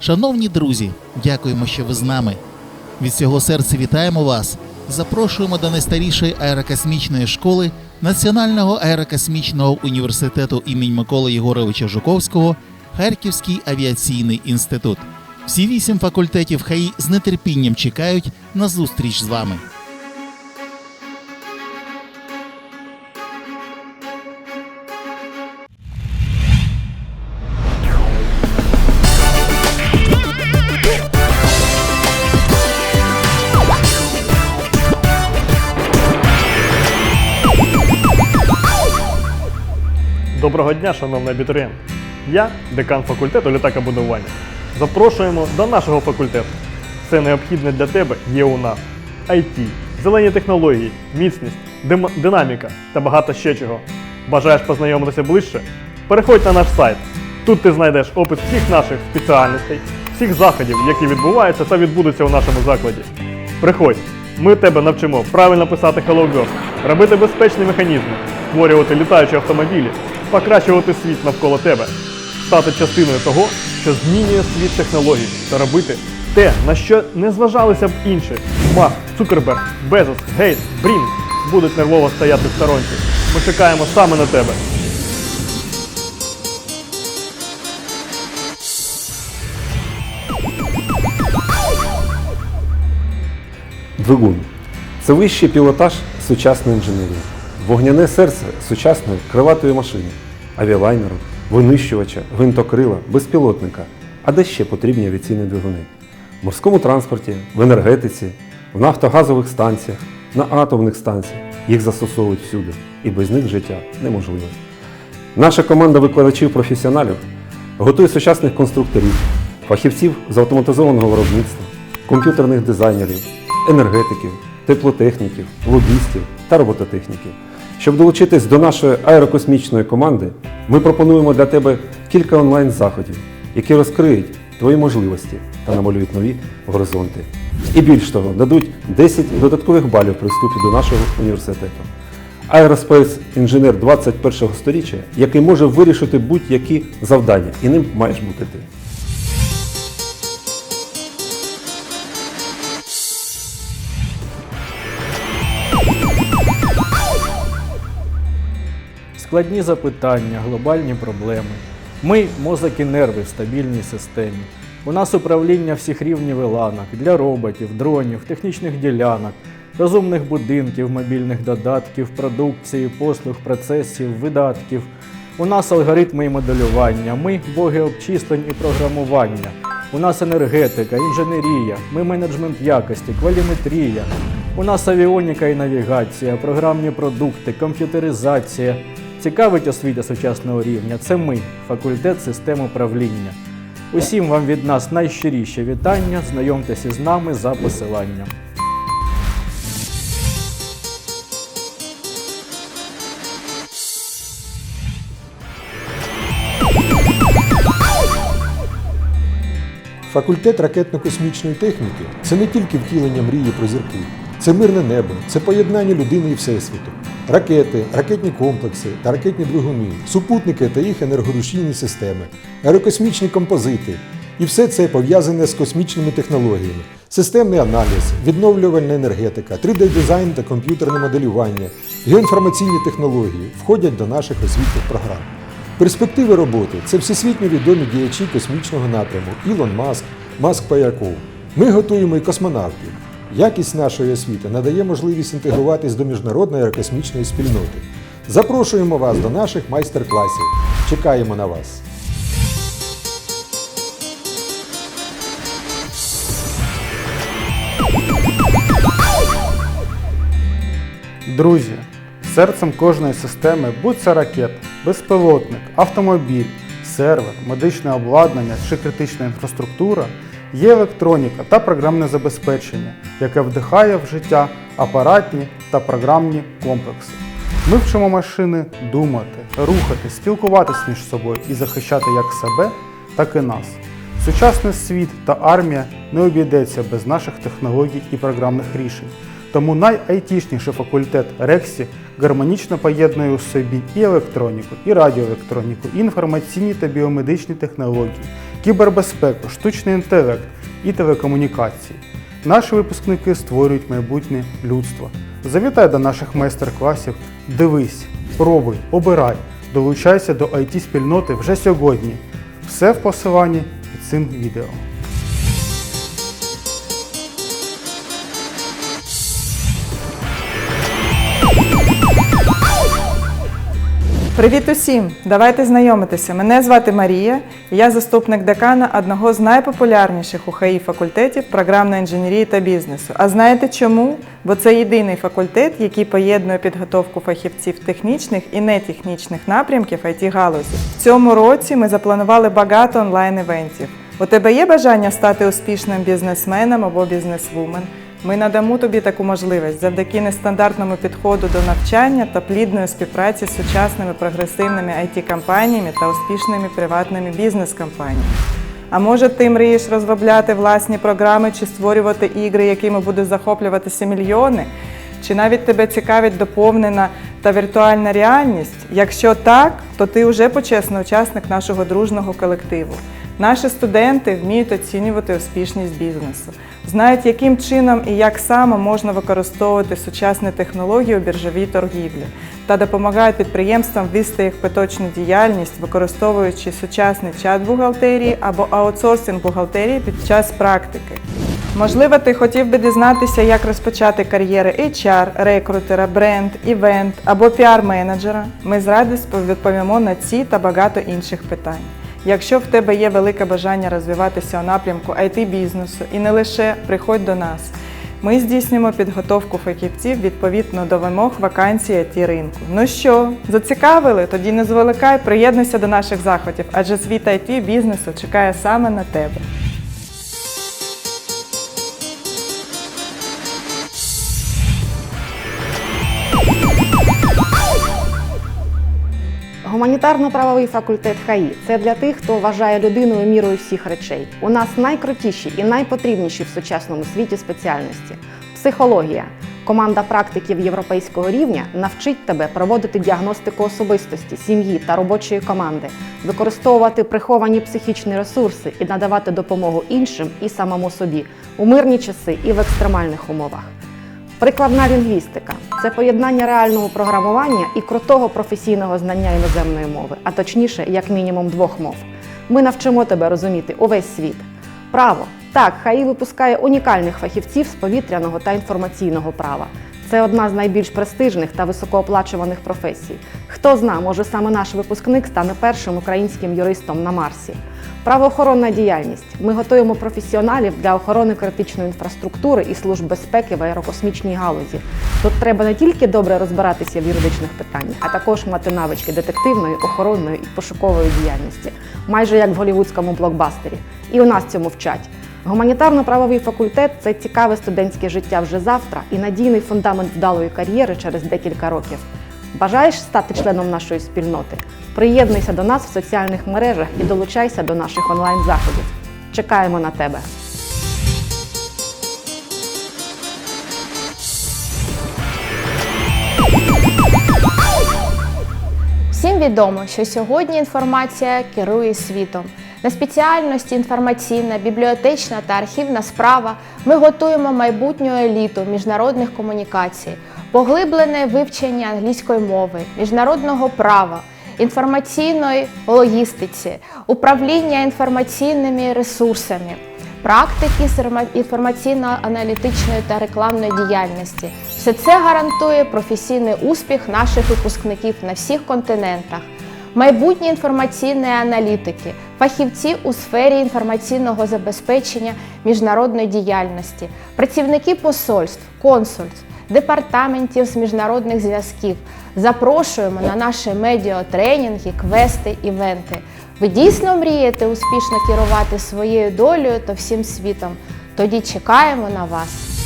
Шановні друзі, дякуємо, що ви з нами. Від всього серця вітаємо вас. Запрошуємо до найстарішої аерокосмічної школи Національного аерокосмічного університету імені Миколи Єгоровича Жуковського Харківський авіаційний інститут. Всі вісім факультетів ХАІ з нетерпінням чекають на зустріч з вами. Доброго дня, шановний абітурієнт! Я декан факультету літакобудування. Запрошуємо до нашого факультету. Все необхідне для тебе є у нас: IT, зелені технології, міцність, динаміка та багато ще чого. Бажаєш познайомитися ближче? Переходь на наш сайт. Тут ти знайдеш опис всіх наших спеціальностей, всіх заходів, які відбуваються та відбудуться у нашому закладі. Приходь, ми тебе навчимо правильно писати Hello Girls, робити безпечні механізми, створювати літаючі автомобілі, покращувати світ навколо тебе, стати частиною того, що змінює світ технологій та робити те, на що не зважалися б інші. Маск, Цукерберг, Безос, Гейтс, Брін будуть нервово стояти в сторонці. Ми чекаємо саме на тебе. Двигун це вищий пілотаж сучасної інженерії, вогняне серце сучасної криватої машини, авіалайнеру, винищувача, гвинтокрила, безпілотника. А де ще потрібні авіаційні двигуни? В морському транспорті, в енергетиці, в нафтогазових станціях, на атомних станціях. Їх застосовують всюди, і без них життя неможливе. Наша команда викладачів-професіоналів готує сучасних конструкторів, фахівців з автоматизованого виробництва, комп'ютерних дизайнерів, енергетиків, теплотехніків, логістів та робототехніків. Щоб долучитись до нашої аерокосмічної команди, ми пропонуємо для тебе кілька онлайн-заходів, які розкриють твої можливості та намалюють нові горизонти. І більш того, дадуть 10 додаткових балів при вступі до нашого університету. Aerospace інженер 21-го століття, який може вирішити будь-які завдання, і ним маєш бути ти. Складні запитання, глобальні проблеми. Ми мозок і нерви в стабільній системі. У нас управління всіх рівнів і ланок для роботів, дронів, технічних ділянок, розумних будинків, мобільних додатків, продукції, послуг, процесів, видатків. У нас алгоритми і моделювання, ми боги обчислень і програмування. У нас енергетика, інженерія, ми менеджмент якості, кваліметрія. У нас авіоніка і навігація, програмні продукти, комп'ютеризація. Цікавить освіта сучасного рівня. Це ми, факультет систем управління. Усім вам від нас найщиріші вітання. Знайомтеся з нами за посиланням. Факультет ракетно-космічної техніки це не тільки втілення мрії про зірки, це мирне небо, це поєднання людини і всесвіту, ракети, ракетні комплекси та ракетні двигуни, супутники та їх енергорушійні системи, аерокосмічні композити. І все це пов'язане з космічними технологіями, системний аналіз, відновлювальна енергетика, 3D-дизайн та комп'ютерне моделювання, геоінформаційні технології входять до наших освітніх програм. Перспективи роботи це всесвітньо відомі діячі космічного напряму Ілон Маск, Маск Паяков. Ми готуємо і космонавтів. Якість нашої освіти надає можливість інтегруватись до міжнародної аерокосмічної спільноти. Запрошуємо вас до наших майстер-класів. Чекаємо на вас. Друзі, серцем кожної системи будь це ракета, безпілотник, автомобіль, сервер, медичне обладнання чи критична інфраструктура є електроніка та програмне забезпечення, яке вдихає в життя апаратні та програмні комплекси. Ми вчимо машини думати, рухати, спілкуватись між собою і захищати як себе, так і нас. Сучасний світ та армія не обійдеться без наших технологій і програмних рішень. Тому найайтішніший факультет Рексі гармонічно поєднує у собі і електроніку, і радіоелектроніку, і інформаційні та біомедичні технології, кібербезпеку, штучний інтелект і телекомунікації. Наші випускники створюють майбутнє людство. Завітай до наших майстер-класів, дивись, пробуй, обирай, долучайся до it спільноти вже сьогодні. Все в посиланні під цим відео. Привіт усім! Давайте знайомитися. Мене звати Марія. Я заступник декана одного з найпопулярніших у ХАІ факультетів програмної інженерії та бізнесу. А знаєте чому? Бо це єдиний факультет, який поєднує підготовку фахівців технічних і нетехнічних напрямків it галузі. В цьому році ми запланували багато онлайн-івентів. У тебе є бажання стати успішним бізнесменом або бізнесвумен? Ми надамо тобі таку можливість завдяки нестандартному підходу до навчання та плідної співпраці з сучасними прогресивними IT-компаніями та успішними приватними бізнес-компаніями. А може, ти мрієш розробляти власні програми чи створювати ігри, якими будуть захоплюватися мільйони? Чи навіть тебе цікавить доповнена та віртуальна реальність? Якщо так, то ти вже почесний учасник нашого дружного колективу. Наші студенти вміють оцінювати успішність бізнесу, знають, яким чином і як саме можна використовувати сучасні технології у біржовій торгівлі та допомагають підприємствам вести їх поточну діяльність, використовуючи сучасний чат бухгалтерії або аутсорсинг бухгалтерії під час практики. Можливо, ти хотів би дізнатися, як розпочати кар'єри HR, рекрутера, бренд, івент або піар-менеджера. Ми з радістю відповімо на ці та багато інших питань. Якщо в тебе є велике бажання розвиватися у напрямку it бізнесу і не лише приходь до нас. Ми здійснюємо підготовку фахівців відповідно до вимог вакансій it ринку. Ну що, зацікавили? Тоді не зволикай, приєднуйся до наших заходів, адже світ it бізнесу чекає саме на тебе. Гуманітарно-правовий факультет ХАІ це для тих, хто вважає людиною мірою всіх речей. У нас найкрутіші і найпотрібніші в сучасному світі спеціальності. Психологія. Команда практиків європейського рівня навчить тебе проводити діагностику особистості, сім'ї та робочої команди, використовувати приховані психічні ресурси і надавати допомогу іншим і самому собі у мирні часи і в екстремальних умовах. Прикладна лінгвістика це поєднання реального програмування і крутого професійного знання іноземної мови, а точніше, як мінімум двох мов. Ми навчимо тебе розуміти увесь світ. Право. Так, ХАІ випускає унікальних фахівців з повітряного та інформаційного права. Це одна з найбільш престижних та високооплачуваних професій. Хто зна, може саме наш випускник стане першим українським юристом на Марсі. Правоохоронна діяльність. Ми готуємо професіоналів для охорони критичної інфраструктури і служб безпеки в аерокосмічній галузі. Тут треба не тільки добре розбиратися в юридичних питаннях, а також мати навички детективної, охоронної і пошукової діяльності, майже як в голівудському блокбастері. І у нас цьому вчать. Гуманітарно-правовий факультет це цікаве студентське життя вже завтра і надійний фундамент вдалої кар'єри через декілька років. Бажаєш стати членом нашої спільноти? Приєднуйся до нас в соціальних мережах і долучайся до наших онлайн-заходів. Чекаємо на тебе! Всім відомо, що сьогодні інформація керує світом. На спеціальності інформаційна, бібліотечна та архівна справа ми готуємо майбутню еліту міжнародних комунікацій, поглиблене вивчення англійської мови, міжнародного права, інформаційної логістиці, управління інформаційними ресурсами, практики інформаційно-аналітичної та рекламної діяльності. Все це гарантує професійний успіх наших випускників на всіх континентах. Майбутні інформаційної аналітики, фахівці у сфері інформаційного забезпечення міжнародної діяльності, працівники посольств, консульств, департаментів з міжнародних зв'язків. Запрошуємо на наші медіатренінги, квести, івенти. Ви дійсно мрієте успішно керувати своєю долею та всім світом? Тоді чекаємо на вас.